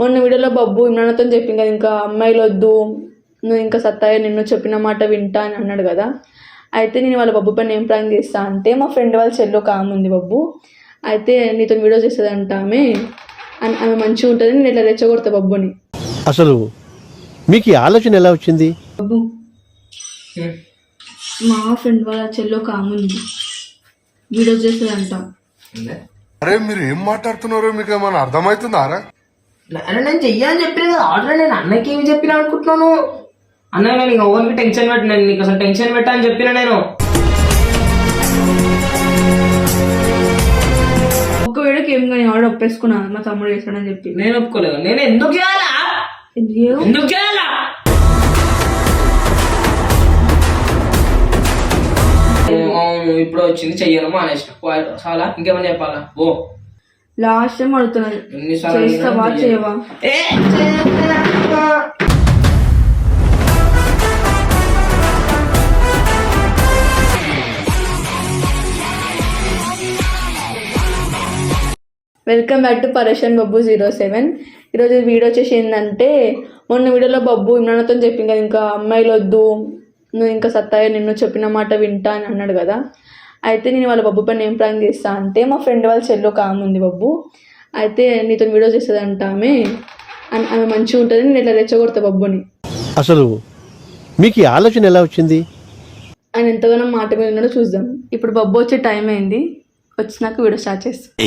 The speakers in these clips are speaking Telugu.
మొన్న వీడియోలో బబ్బు ఇమ్రాన్తో చెప్పింది కదా ఇంకా అమ్మాయిలు వద్దు నువ్వు ఇంకా సత్తాయ నిన్ను చెప్పిన మాట వింటా అని అన్నాడు కదా. అయితే నేను వాళ్ళ బబ్బు పైన ఏం ప్రాంక్ చేస్తా అంటే మా ఫ్రెండ్ వాళ్ళ చెల్లి ఒక ఆమె ఉంది బబ్బు. అయితే నీతో వీడియో చేస్తుందంట ఆమె. ఆమె- ఆమె మంచిగా ఉంటుంది నేను ఇట్లా రెచ్చగొడతా బబ్బుని? అసలు మీకు ఈ ఆలోచన ఎలా వచ్చింది? బబ్బు మా ఫ్రెండ్ వాళ్ళ చెల్లి ఒక ఆమె ఉంది. వీడియో చేస్తుందంట. అరే మీరు ఏం మాట్లాడుతున్నారో మీకు ఏమైనా అర్థమవుతుందా రా అన్న నేను చెయ్యాలని చెప్పిన కదా ఆల్రెడీ నేను అన్నకి ఏమి చెప్పిన అనుకుంటున్నాను? అన్న నేను ఇంకా ఓన్కి టెన్షన్ పెట్టిన నేను నీకు అసలు టెన్షన్ పెట్టా అని చెప్పిన నేను. ఒక్క వీడియోకి ఏం కానీ ఆవిడ ఒప్పేసుకున్నా మా తమ్ముడు చేస్తాడని చెప్పి. నేను ఒప్పుకోలేదు. నేను ఎందుకు చేయాలా? ఎందుకు? చేయాలా? ఇప్పుడు వచ్చింది చెయ్యను మానేసిన. పో- చాలా ఇంకేమైనా చెప్పాలా? ఓ లాస్ట్ టైం అడుగుతున్నాను చేస్తావా చేయవా. Welcome back to Pareshan Babbu zero seven ఈరోజు వీడియో వచ్చేసి ఏంటంటే మొన్న వీడియోలో బబ్బు ఇమ్రాన్తో చెప్పింది కదా ఇంకా అమ్మాయిలు వద్దు నువ్వు ఇంకా సత్తాయ నిన్ను చెప్పిన మాట వింటా అని అన్నాడు కదా. అయితే నేను వాళ్ళ బబ్బు పైన ఏం ప్రాంక్ చేస్తా అంటే మా ఫ్రెండ్ వాళ్ళ చెల్లి ఒక ఆమె ఉంది బబ్బు. అయితే నీతో వీడియో చేస్తుందంట ఆమె. ఆమె- ఆమె మంచిగా ఉంటుంది నేను ఇట్లా రెచ్చగొడతా బబ్బుని? అసలు మీకు ఈ ఆలోచన ఎలా వచ్చింది? ఆయన ఎంతగానో మాట మీద ఉన్నాడో చూద్దాం. ఇప్పుడు బబ్బు వచ్చే టైం అయింది. వచ్చినాక వీడియో స్టార్ట్ చేస్తాం.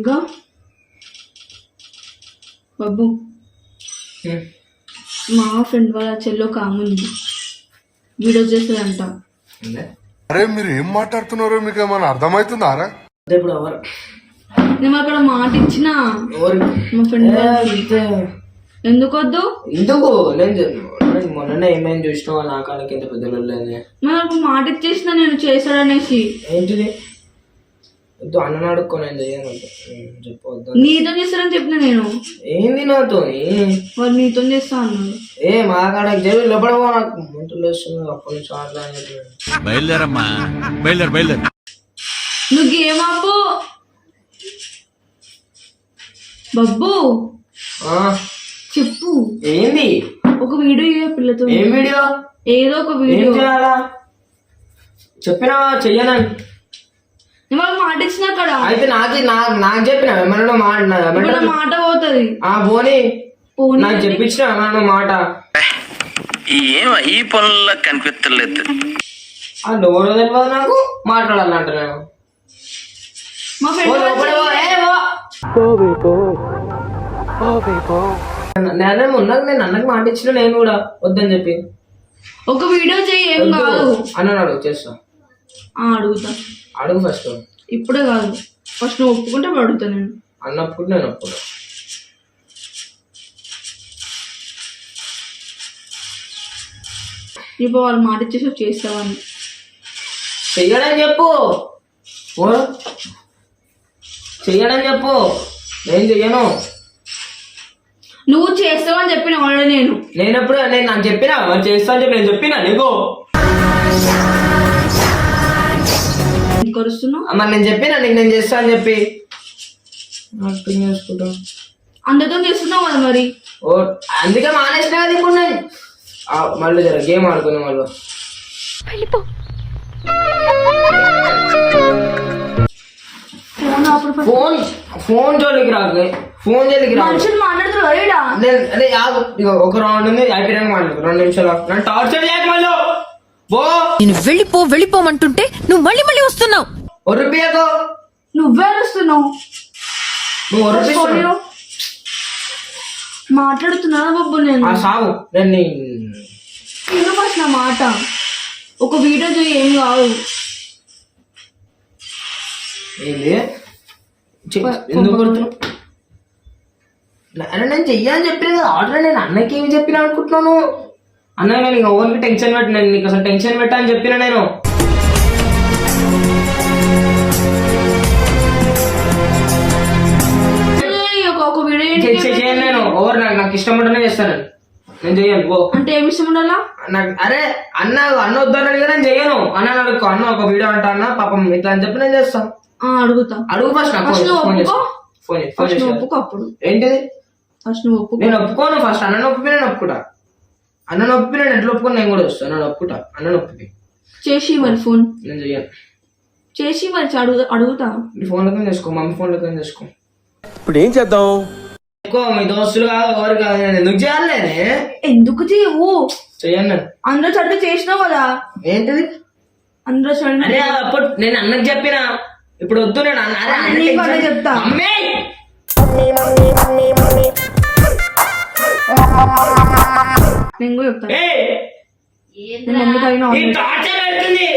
ఇంకా? బాబు మా ఫ్రెండ్ వాళ్ళ చెల్లి ఒక ఆమె ఉంది. వీడియో చేస్తుందంట. అరే మీరు ఏం మాట్లాడుతున్నారో మీకు ఏమైనా అర్థమవుతుందా రా ఇప్పుడు ఎవరు? నేను అక్కడ మాట ఇచ్చిన? ఎవరు? మా ఫ్రెండ్ వాళ్ళకి ఎందుకు వద్దు ఎందుకు? నేను చె- నేను మొన్ననే ఏమైంది చూసినావా నా కాళ్ళకి ఎంత పెద్ద లొల్లని మరి నాకు మాట ఇచ్చేసిన నేను చేశాడనేసి. ఏంటిది? వద్దు అన్న అడుక్కో నేను చేయను చెప్పవద్దు నీతో చేస్తానని చెప్పిన నేను? ఏంది నాతోని వాళ్ళు నీతో చేస్తా అన్నాడు. ఏ మా కాడ జరిగి లోపల పో నాకు. వేస్తుంది అప్పటి నుంచి ఆడదా అని చెప్పి. బయలుదేరమ్మా. బయలుదేరు బయలుదేరు. నువ్వు గేమ్ బబ్బు ఆ, చెప్పు. ఏంది? ఒక వీడియో పిల్లతో. ఏం వీడియో? ఏదో ఒక ఏం వీడియో. చేయాలా? చెప్పినా చెయ్యనని వాళ్ళకి మాట ఇచ్చిన అక్కడ. అయితే నాకు నాకు నాకు చెప్పిన ఏమన్నా మాట ఏమన్నా మాట పోతుంది. ఆ పోనీ. పోనీ నాకు చెప్పించిన ఏమన్నా మాట. ఏం ఈ పనుల్లో కనిపించలేదు ఆ డోర్ తెలియదు నాకు. మాట్లాడాలంట నేను మా ఓ ఫ్రెండ్ లోపల పో, ఏ పో. నేనే ఉన్నాక నేను అన్నకి మాట ఇచ్చిన నేను కూడా వద్దని చెప్పి. ఒక వీడియో చెయ్యి ఏం. కాదు. అన్నాడు అడుగు చేస్తా. ఆ, అడుగుతా. అడుగు ఫస్ట్ ఇప్పుడే కాదు. ఫస్ట్ నువ్వు ఒప్పుకుంటే అడుగుతా నేను. అన్నప్పుడు నేను అప్పుడు ఇప్పుడు వాళ్ళు మాట ఇచ్చేసి చేస్తావని చెయ్యడని చెప్పు. ఓ? చెయ్యడని చెప్పు. నేను చెయ్యను. నువ్వు చేస్తావని చెప్పిన ఆల్రెడీ నేను. నేను ఎప్పుడు నేను నాకు చెప్పినా? చేస్తా అని చెప్పి నేను చెప్పినా? నీకు? అరుస్తున్నావు మరి నేను చెప్పినా నీకు నేను చేస్తా అని చెప్పి. అర్థం చేసుకుంటా. అందరితో చేస్తున్నావు కదా మరి? ఓ అందుకే మానేసిన కదా ఇప్పుడు నేను. ఆ, మళ్ళీ జర గేమ్ ఆడుకునే వాళ్ళు ఫోన్ అప్పుడు ఫోన్ ఫోన్ జోలికి రాకు. ఫోన్ జోలికి రాకు. మనుషులు మాట్లాడుతున్నారు నేను అదే ఆగు. ఇగో ఒక రౌండ్ ఉంది అయిపోయాక మాట్లాడు. రెండు నిమిషాలు. నన్ను టార్చర్ చేయక మళ్ళీ. పో. నేను వెళ్ళిపో వెళ్ళిపోమంటుంటే నువ్వు మళ్ళీ మళ్ళీ వస్తున్నావు. ఒరిపియకు నువ్వే అరుస్తున్నావు నువ్వు ఒరిపిస్తున్నావు మాట్లాడుతున్నానా బొబ్బు నేను? ఆ సాగు నేను నీ- నేను ఫస్ట్ నా మాట? ఒక వీడియో చేయి ఏం కాదు. ఏంది? చె- ఎందుకు కొడుతున్నావు? అరే నేను చెయ్యాలని చెప్పిన కదా. ఆర్డర్ నేను అన్నకి ఏమి చెప్పిన అనుకుంటున్నాను. అన్న నేను ఇంకా టెన్షన్ పెట్టి నేను నీకు అసలు టెన్షన్ పెట్టా అని చెప్పిన నేను. నాకు నాకు ఇష్టం ఉంటేనే చేస్తాను నేను. చెయ్యను ఓ అంటే ఏమి ఇష్టం ఉండాలా? నాకు అరే అన్న అన్న వద్దన్నాడు కదా నేను చెయ్యను. అన్న అడుగు అన్న ఒక వీడియో అంటా అన్న పాపం ఇట్లా అని చెప్పి నేను చేస్తాను ఆ, అడుగుతా. అడుగు ఫస్ట్ నాకు ఫస్ట్ నువ్వు ఫోన్ ఒప్పుకో? చేస్తా ఫోన్ ఫస్ట్ నువ్వు చేసి ఒప్పుకో అప్పుడు. ఏంటిది? ఫస్ట్ నువ్వు ఒప్పుకో. నేను ఒప్పుకోను ఫస్ట్ అన్న నొప్పి నేను ఒప్పుకుంటా. అన్న నొప్పి నేను ఎట్లా ఒప్పుకొని నేను కూడా వస్తాను నేను ఒప్పుకుంటా. అన్న నొప్పికి చేసి మరి ఫోన్. నేను చెయ్యను. చేసి మరి అడుగు అడుగుతా. నీ ఫోన్లతో చేసుకో మమ్మీ ఫోన్లతో చేసుకో. ఇప్పుడు ఏం చేద్దాం? ఎక్కువ మీ దోస్తులు కాదు ఎవరు కాదు నేను ఎందుకు చేయాలి ఎందుకు చేయవు? చెయ్యను. నేను అందరూ చదివి చేసినావు కదా? ఏంటిది? అందరూ చదివి అరే అది అప్పుడు నేను అన్నకి చెప్పిన. ఇప్పుడు వద్దు నేను అన్న అరే నీకు అదే చెప్తా. మమ్మీ! నేను కూడా చెప్తాను. ఏయ్! నేను మమ్మీకి అయినా ఈ టార్చర్ పెడుతుంది.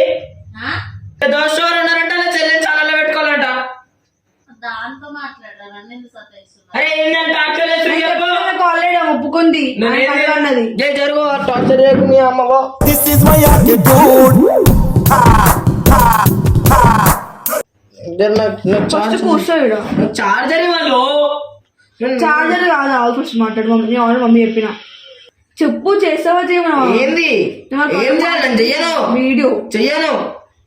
దోస్తులు ఎవరు ఉన్నారంట? అలా ఆల్రెడీ ఒప్పుకుంది? అన్నది జై జరుగు టార్చర్ చేయకు మీ అమ్మవో ఫస్ట్ కూర్చోడు చార్జర్ చార్జర్ కాదు ఆల్ ఫస్ట్ మాట్లాడు. మమ్మీ ఆల్రెడీ మమ్మీ చెప్పిన. చెప్పు చేస్తావా చేయమా? ఏంది? ఏం చెయ్యను? వీడియో. చెయ్యను.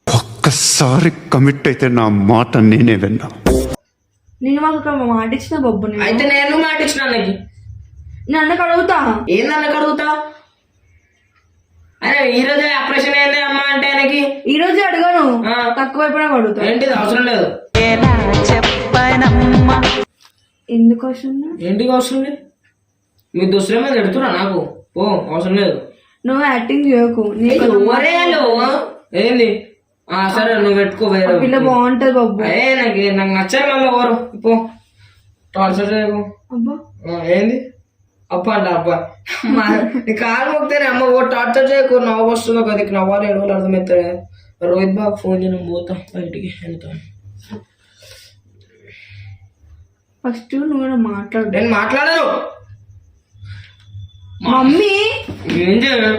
ఒక్కసారి కమిట్ అయితే నా మాట నేనే విన్నా. నేను మాకు ఒక మాట ఇచ్చిన బొబ్బు అయితే నేను మాట ఇచ్చిన అన్నకి? నేను అన్నకు అడుగుతా. ఏంది అన్నకి అడుగుతా? అరే ఈ రోజే ఆపరేషన్ ఏంది అమ్మా అంటే ఆయనకి. ఈ రోజే అడగను. ఆ. తక్కువ అయిపోయినా అడుగుతా. ఏంటిది? అవసరం లేదు. ఎందుకు వస్తున్నా ఏంటికి అవసరం లేదు? మీ దుస్తుల మీద పెడుతురా నాకు. ఓ అవసరం లేదు. నువ్వు యాక్టింగ్ చేయకు. నీకు? ఏంది? సరే నువ్వు పెట్టుకో వేరే పిల్ల బాగుంటది బొబ్బు ఏ నాకు నాకు నచ్చారు మళ్ళీ ఎవరు? పో. టార్చర్ చేయకు. ఏంది? అప్ప అంట అప్ప మా నీ కాలు మొక్తేనే అమ్మ ఓ టార్చర్ చేయకు. నవ్వు వస్తుందో కదా నవ్వాలి ఎడవలు అర్థమవుతాయి. రోహిత్ బాబు ఫోన్ చేయను పోతా బయటికి వెళ్తాను ఫస్ట్ నువ్వు కూడా మాట్లాడు. నేను మాట్లాడను. మమ్మీ. ఏం చేయను?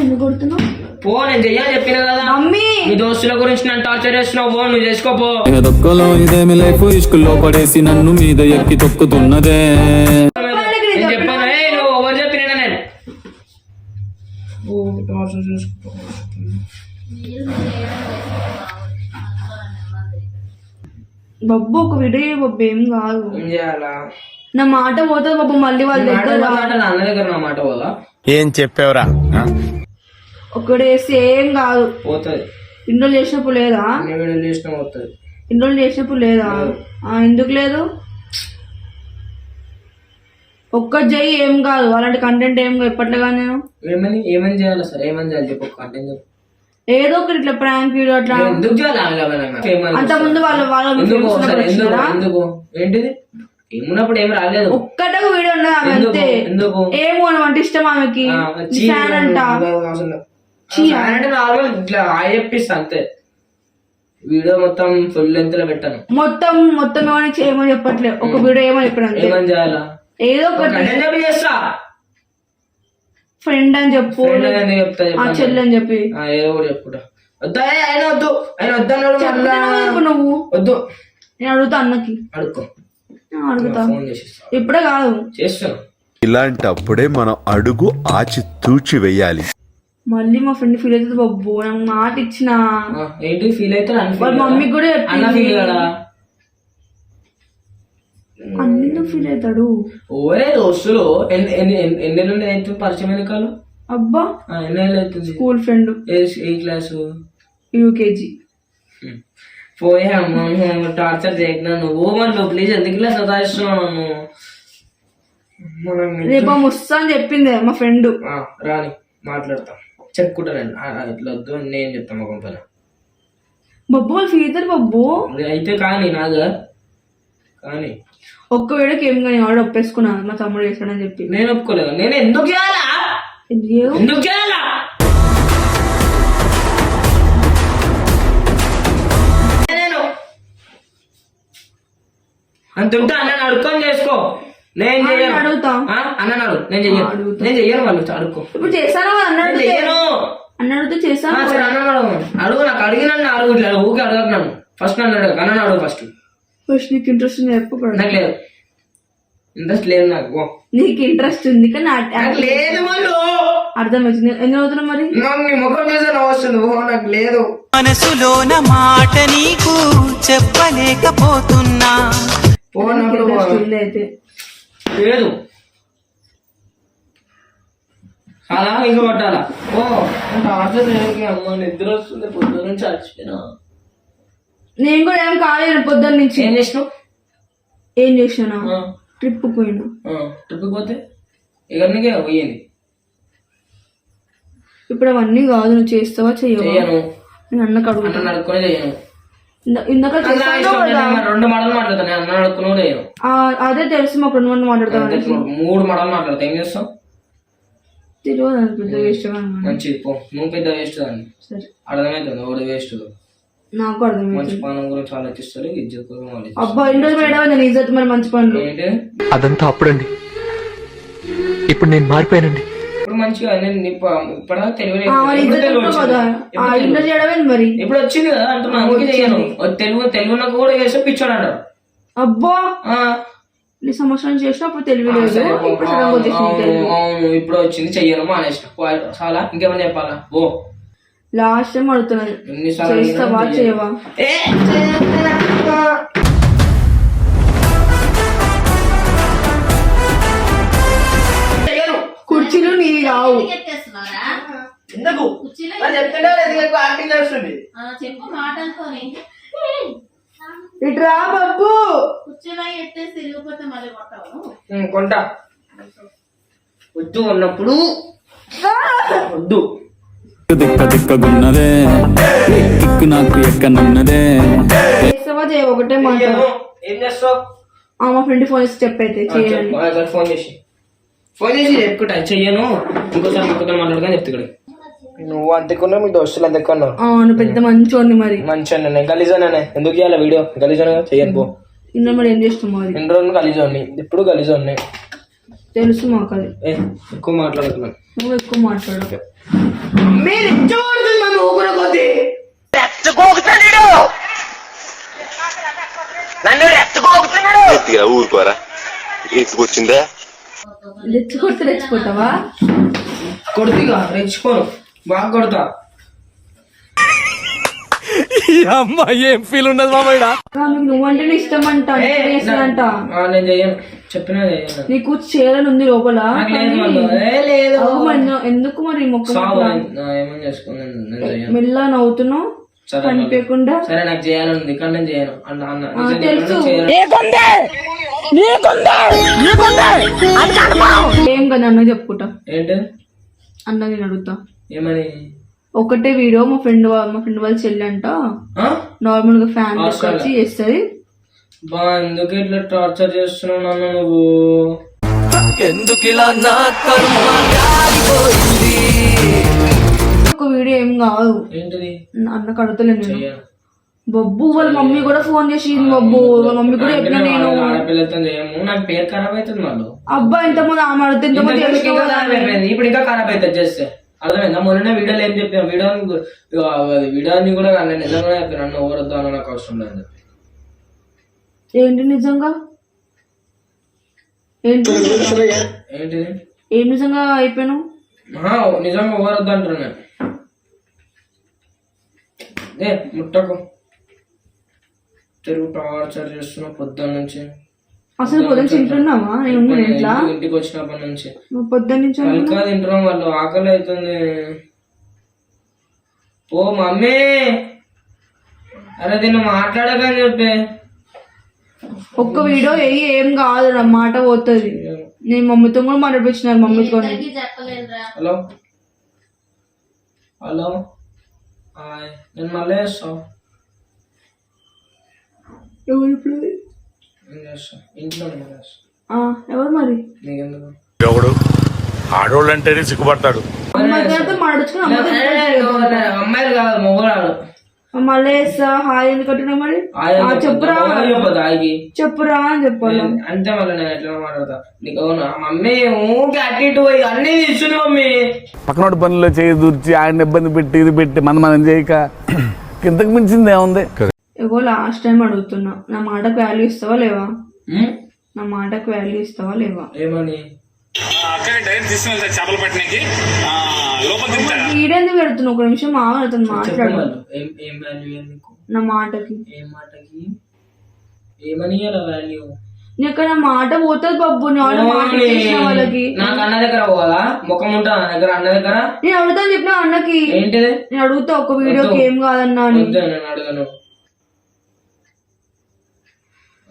ఎందుకు కొడుతున్నావు పో నేను చెయ్యాలి చెప్పిన కదా. మమ్మీ! మీ దోస్తుల గురించి నన్ను టార్చర్ చేస్తున్నావు పో నువ్వు చేసుకోపో దొక్కలో ఇదేమి లైఫ్? ఇష్కుల్లో పడేసి నన్ను మీద ఎక్కి తొక్కుతున్నదే. నేను చెప్పాను ఏ నువ్వు ఎవరు చెప్పినా నేను? ఓ, టార్చర్ చేసుకో. బొబ్బు ఒక వీడియో బొబ్బు ఏం కాదు. ఏం చేయాలా? నా మాట పోతుంది బొబ్బు మళ్ళీ వాళ్ళ మాట దగ్గర పోతా అంటే నా అన్న దగ్గర నా మాట పోదా? ఏం చెప్పావురా? ఒకడేసి ఏం కాదు. పోతుంది. ఇన్ని రోజులు చేసినప్పుడు లేదా? నేను వీడియో చేసిన పోతుంది. ఇన్ని రోజులు చేసినప్పుడు లేదా? ఎందుకు లేదు? ఒక్క జై ఏం కాదు. అలాంటి కంటెంట్ ఏం ఎప్పట్లేగా నేను. ఏమని ఏమని చేయాలి సార్? ఏమని చేయాలి చెప్పు కంటెంట్ ఏదో ఒకటి ఇట్లా ప్రాంక్ వీడియో అట్లా. ఎందుకు చేయాలి అంత ముందు వాళ్ళు వాళ్ళ ఏంటిది? ఏమున్నప్పుడు ఏం రాలేదు. ఒక్కటే వీడియో ఉండదు ఆమె? అంతే? ఏమో అంటే ఇష్టం ఆమెకి. అంట. అంటే నార్మల్ ఇట్లా ఆయ చెప్పిస్తా అంతే. వీడియో మొత్తం ఫుల్ లెంత్లో పెట్టాను. మొత్తం మొత్తం ఏమని ఏమో చెప్పట్లేదు. ఒక వీడియో ఏమో చెప్పాను ఏమని చేయాలా? ఏదో ఒకటి. చేస్తా. ఫ్రెండ్ అని చెప్పు. ఫ్రెండ్ అని చెప్తా ఆ. చెల్లి అని చెప్పి. ఆ, ఏదో కూడా చెప్పుకుంటా. వద్దా? ఆయన వద్దు. ఆయన అనుకో నువ్వు. వద్దు. నేను అడుగుతా అన్నకి. అడుక్కో. నేను అడుగుతా. ఇప్పుడే కాదు. చేస్తాను. ఇలాంటప్పుడే మనం అడుగు ఆచి తూచి వెయ్యాలి మళ్ళీ మా ఫ్రెండ్ ఫీల్ అవుతుంది బొబ్బు నాకు మాట ఇచ్చిన. ఏంటి ఫీల్ అయితే వాళ్ళ మమ్మీకి కూడా. ఫీల్ కదా? అన్ని ఫీల్ అవుతాడు? ఓరే దోస్తులు ఎన్ని ఎన్ని ఎన్ని- ఎన్ని నెలలు అవుతుంది పరిచయం వెనకాల అబ్బా. ఎన్ని అవుతుంది? స్కూల్ ఫ్రెండ్ ఏ ఏ క్లాసు యూకేజీ పోయే అమ్మ టార్చర్ చేయకుండా నువ్వు. మన ప్లీజ్ ఎందుకు ఇలా నన్ను? మనం రేపు వస్తా అని చెప్పింది మా ఫ్రెండ్ ఆ, రాని మాట్లాడతాం. చెప్పుకుంటా నేను ఆ, ఆ, ఇట్లా వద్దు అని నేను చెప్తాను ఒక పైన బొబ్బు వాళ్ళు ఫీజర్ బొబ్బు? అయితే కానీ నాగా. కానీ. ఒక్క వీడియోకి ఏం కానీ ఆవిడ ఒప్పేసుకున్నా మా తమ్ముడు చేస్తాడని చెప్పి. నేను ఒప్పుకోలేదు నేను ఎందుకు చేయాలా? ఎందుకు? చేయాలా? నేను. అంత ఉంటే అన్నని అడుక్కొని చేసుకో. నేను చెయ్యను. అడుగుతా. అడుగు నేను చెయ్యను. నేను చెయ్యను వాళ్ళు అడుక్కో. ఇప్పుడు చేస్తాను అన్నాడు చెయ్యను. అన్నాడితే ఆ, చేస్తాను సరే అన్న అడుగు అడుగు నాకు అడిగిన అడుగు ఇట్లా ఊకే అడగకు నన్ను ఫస్ట్ నన్ను అడుగు. అన్న అడుగు ఫస్ట్ ఫస్ట్ నీకు ఇంట్రెస్ట్ ఉంది? చెప్పకూడదు నాకు లేదు. ఇంట్రెస్ట్ లేదు నాకు. నీకు ఇంట్రెస్ట్ ఉంది కానీ నాకు లేదు వాళ్ళు. అర్థమవుతుంది. ఎన్ని అవుతున్నావు మరి? నాకు నీ ముఖం చూసే నవ్వు వస్తుంది. ఓ నాకు లేదు. మనసులోన మాట నీకు చెప్పలేకపోతున్నా. పో నాకు ఇంట్రెస్ట్ ఉంది అయితే. లేదు. అలా ఇంకా పట్టాలా ఓ చేయకి అమ్మ నిద్ర వస్తుంది. పొద్దు నుంచి అలసిపోయినా. నేను కూడా ఏం కాలేదు పొద్దున్న నుంచి. ఏం చేసినావు? ఏం చేసినా ట్రిప్ పోయినా. ఆ, ట్రిప్కి పోతే? ఇవన్నీకే పోయింది. ఇప్పుడు అవన్నీ కాదు నువ్వు చేస్తావా చెయ్యను. నేను అన్నకు అడుగుతా అన్న అడుక్కునే చేయను ఇంద- ఇందాక రెండు మడలు మాట్లాడతాను అన్న అదే తెలుసు మాకు రెండు మంది మాట్లాడతాం అంతే చూడు, మూడు మడలు మాట్లాడతా ఏం చేస్తావు? తెలియదు నాకు పెద్ద వేస్ట్ మంచిది పో. నువ్వు పెద్ద వేస్ట్ దాన్ని సరే. అర్థమవుతుంది ఒకటి వేస్ట్ నాకు మంచి గురించి ఆలోచిస్తారు ఇజ్జత్ అబ్బా ఇన్ని రోజులు మేడం నేను ఇజ్జత్ మరి మంచి పనులు. ఏంటి? అదంతా అప్పుడండి. ఇప్పుడు నేను మారిపోయానండి. ఇప్పుడు మంచిగా నేను ఇప్ప- ఇప్పటిదాకా తెలియలేదు ఇప్పుడు వచ్చింది. కదా ఇప్పుడు ఇప్పుడు అంటున్నా అందుకే చేయను. తెలుగు తెలుగు నాకు కూడా చేస్తే పిచ్చోడు అంటారు అబ్బా! ఆ, నీ సంవత్సరం చేసినా అప్పుడు తెలివి లేదు. ఇప్పుడు అవును, ఇప్పుడు వచ్చింది చెయ్యను మానేసిన. చాలా ఇంకేమైనా చెప్పాలా? ఓ లాస్ట్ టైం అడుగుతున్నాను. ఎన్నిసార్లు చేస్తావా చేయవా? కుర్చీలు నీవి కావు ఎత్తేస్తున్నారా ఎందుకు? ఇట్రా బబ్బు. కుర్చీలో ఎత్తేసి తిరిగిపోతే మళ్ళీ కొట్టవు. ఉం, కొంటా. వద్దు అన్నప్పుడు. వద్దు. దిక్క దిక్కగున్నదే దిక్కు నాకు ఎక్కనున్నదే. చేస్తావా ఒకటే మాట. చెయ్యను. ఏం చేస్తావు ఆ, మా ఫ్రెండ్ ఫోన్ చేసి చెప్పైతే చేయండి. ఫోన్ చేసి. ఫోన్ చేసి చెప్పుకుంటా చెయ్యను ఇంకోసారి ఇంకొకరు మాట్లాడుకొని చెప్తా ఇక్కడ నువ్వు అంతకున్నా మీ దోస్తులు అంతకున్నారు ఆ, నువ్వు పెద్ద మంచోడిని మరి. మంచిగా గలీజానే ఎందుకు ఇవ్వాలి వీడియో? గలీజానే చెయ్యను పో. ఇంకా మరి ఏం చేస్తున్నావు మరి? రెండు రోజులు గలీజోని ఇప్పుడు గలీజోని తెలుసు మాకు అది. ఎక్కువ మాట్లాడుతున్నాను నువ్వు ఎక్కువ మాట్లాడు. మీరు ఇచ్చబడుతుంది మన ఊపిరి కొద్ది. ఊరుకోరా. ఎత్తుకొచ్చిందా రెచ్చగొడితే రెచ్చిపోతావా? కొడుతుగా రెచ్చుకోను బాగా కొడతా. అమ్మా ఏం ఫీల్ మామయ్య ఇష్టం అంట నేను చెయ్యను. చెప్పినా చెయ్యను. నీకు చేయాలని ఉంది లోపల ఎందుకు మరి మెల్ల నవ్వుతున్నావు. కనిపించకుండా? సరే నాకు చేయాలని ఉంది కానీ నేను చేయను. అన్న అన్న. ఏం కదా అన్న చెప్పుకుంటా? ఏంటి? అన్న నేను అడుగుతా. ఏమని? ఒకటే వీడియో మా ఫ్రెండ్ మా ఫ్రెండ్ వాళ్ళ చెల్లి అంట. ఆ? నార్మల్గా ఫ్యాన్ Oscar. వచ్చి చేస్తుంది. బా ఎందుకు ఇట్లా టార్చర్ చేస్తున్నావు నన్ను నువ్వు? ఒక వీడియో ఏం కాదు. ఏంటిది? అన్నకు అడుగుతలేను నేను. చెయ్యను. బొబ్బు వాళ్ళ మమ్మీ కూడా ఫోన్ చేసింది బొబ్బు. వాళ్ళ మమ్మీ కూడా చెప్పిన నేను. నాకు పేరు ఖరాబ్ అవుతుంది వాళ్ళు. అబ్బా ఆమె ఇంకా తెలుసుకోవాలి ఖరాబ్ అయిపోయింది ఇప్పుడు ఇంకా ఖరాబ్ అవుతుంది చేస్తే అర్థమైందా? మొన్న వీడియోలో ఏం చెప్పాను? వీడియో వీడియోని కూడా నేను నిజంగా చెప్పాను నన్ను ఓవరద్దు అని నాకు అవసరం లేదు. ఏంటి నిజంగా? ఏంటి? ఏంటిది ఏం నిజంగా అయిపోయాను నిజంగా ఓవరద్దు అంటున్నా నేను. ఏ ముట్టకు. తిరుగు టార్చర్ చేస్తున్నా పొద్దున్న నుంచి. అసలు పొద్దున్న తింటున్నావా నేను ఉన్నాను ఇంట్లో ఇంటికి- వచ్చినప్పటి నుంచి. పొద్దున్న నుంచి? హల్కా తింటున్నాం వాళ్ళు ఆకలి అవుతుంది. ఓ మమ్మీ! అరే దీన్ని మాట్లాడకని చెప్పి. ఒక్క వీడియో వెయ్యి ఏం కాదు నా మాట పోతుంది. నేను మమ్మీతో కూడా మాట్లాడిపించినారు మమ్మీతో హలో? హలో? హాయ్. నేను మళ్ళీ చేస్తాను ఎవరు ఇప్పుడు? మరి? ఎవడు? ఆడోళ్ళంటేనే సిగ్గుపడతాడు. అమ్మాయితో మాడుచుకుని అమ్మాయితో ఏ, నువ్వు నా అమ్మాయిలు కాదు మొగలాడు మళ్ళీ వేస్తా హాయ్ ఎందుకు మరి? చెప్పురా. చెప్పురా అని చెప్పాలి. అంతే మళ్ళీ నేను ఎట్లా మాట్లాడతా? నీకు అవునా? మమ్మీ ఊకి అటు ఇటు పోయి అన్నీ తీసుకుని మమ్మీ. పక్కనోడి పనుల్లో చేయి దూర్చి ఆయన ఇబ్బంది పెట్టి ఇది పెట్టి మన మనం చేయక. ఇంతకు మించింది ఏముంది? ఇగో లాస్ట్ టైం అడుగుతున్నా. నా మాటకు వాల్యూ ఇస్తావా లేవా? నా మాటకు వాల్యూ ఇస్తావా లేవా? ఏమని? ఈడెందుకు పెడుతున్నావు? ఒక నిమిషం మామూలు అతను చెప్పు మాట్లాడు. వాళ్ళు. ఏం ఏం వాల్యూ నీకు? నా మాటకి. ఏం మాటకి? ఏమని వాల్యూ నీకు నా మాట పోతుంది బాబు. నేను ఆడ మాట ఇచ్చేసిన వాళ్ళకి. నాకు అన్న దగ్గర పోవాలా? ముఖం ఉంటా అన్న దగ్గర అన్న దగ్గర? నేను అడుగుతా చెప్పిన అన్నకి. ఏంటిది? నేను అడుగుతా ఒక వీడియోకి ఏం కాదన్నా అని. అడగను.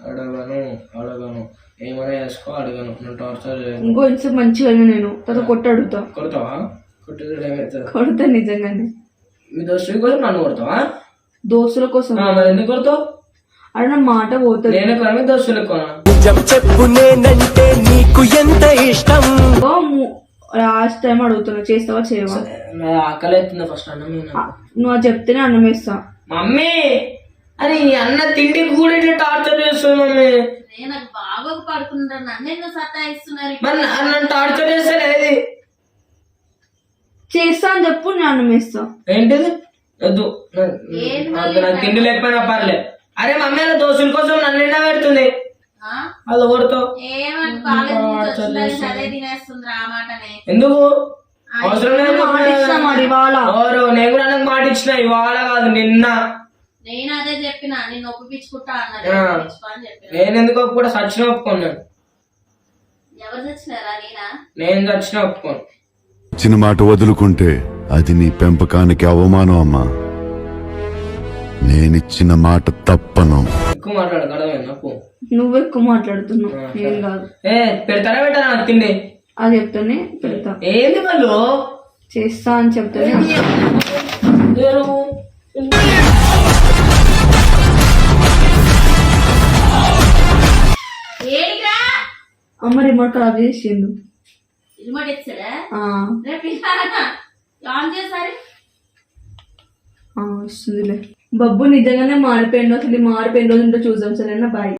అడగను అడగను. ఏమైనా చేసుకో అడగను. నేను టార్చర్ చేయను. ఇంకో ఇంత మంచిగా నేను. తర్వాత కొట్టి అడుగుతా. కొడతావా? కొట్టేది ఏమవుతుంది కొడతా నిజంగానే. మీ దోస్తుడి కోసం నన్ను కొడతావా? దోస్తుల కోసం. మరి ఎందుకు కొడతావు? అక్కడ నా మాట పోతుంది. నేను మీ దోస్తులు ఎక్కువ చెప్పు నేనంటే నీకు ఎంత ఇష్టం? లాస్ట్ టైం అడుగుతున్నా. చేస్తావా చేయవా? ఆకలి అవుతుంది ఫస్ట్ అన్నం నువ్వు అది చెప్తేనే అన్నం వేస్తా. మమ్మీ! అరే ఈ అన్న తిండి కూడా ఇట్లా టార్చర్ చేస్తుంది మమ్మీ. నాకు పడుకుంటాను నన్ను ఎందుకు సతాయిస్తున్నారు మరి నా- నన్ను టార్చర్ చేస్తే ఏది చేస్తా అని చెప్పు నేను అన్నం వేస్తా ఏంటిది? వద్దు. నా- నాకు తిండి లేకపోయినా పర్లే. అరే మమ్మీ అలా దోస్తుల కోసం నన్ను ఎండా పెడుతుంది. ఆ? అది ఓడుతో ఎందుకు? అవసరం లేదు మాట ఇచ్చిన మరి ఇవాళ. ఎవరు? నేను కూడా నాకు మాట ఇచ్చిన ఇవాళ కాదు నిన్న. నేను అదే చెప్పిన నేను ఒప్పించుకుంటా అన్నది ఆ. ఒప్పించుకో అని చెప్పిన నేను ఎందుకు కూడా సచిన ఒప్పుకున్నాను ఎవరు నేనా? నేను సచిన ఒప్పుకోను. ఇచ్చిన మాట వదులుకుంటే అది నీ పెంపకానికి అవమానం అమ్మా. నేనిచ్చిన మాట తప్పను. ఎక్కువ మాట్లాడు అర్థమైంది? నాకు. నువ్వు ఎక్కువ మాట్లాడుతున్నావు. ఏం కాదు. ఏ పెడతారా పెట్టారా నాకు తిండి? అది చెప్తేనే పెడతా. ఏంది వాళ్ళు చేస్తా అని చెప్తేనే అమ్మ రిమోట్ ఖరాబ్ చేసిండు. రిమోట్ ఇచ్చాడా? ఆన్ చేసారి. వస్తుందిలే. బబ్బు నిజంగానే అసలు ఈ మారిపోయిన రోజు ఉంటే చూద్దాం సరేనా? బాయ్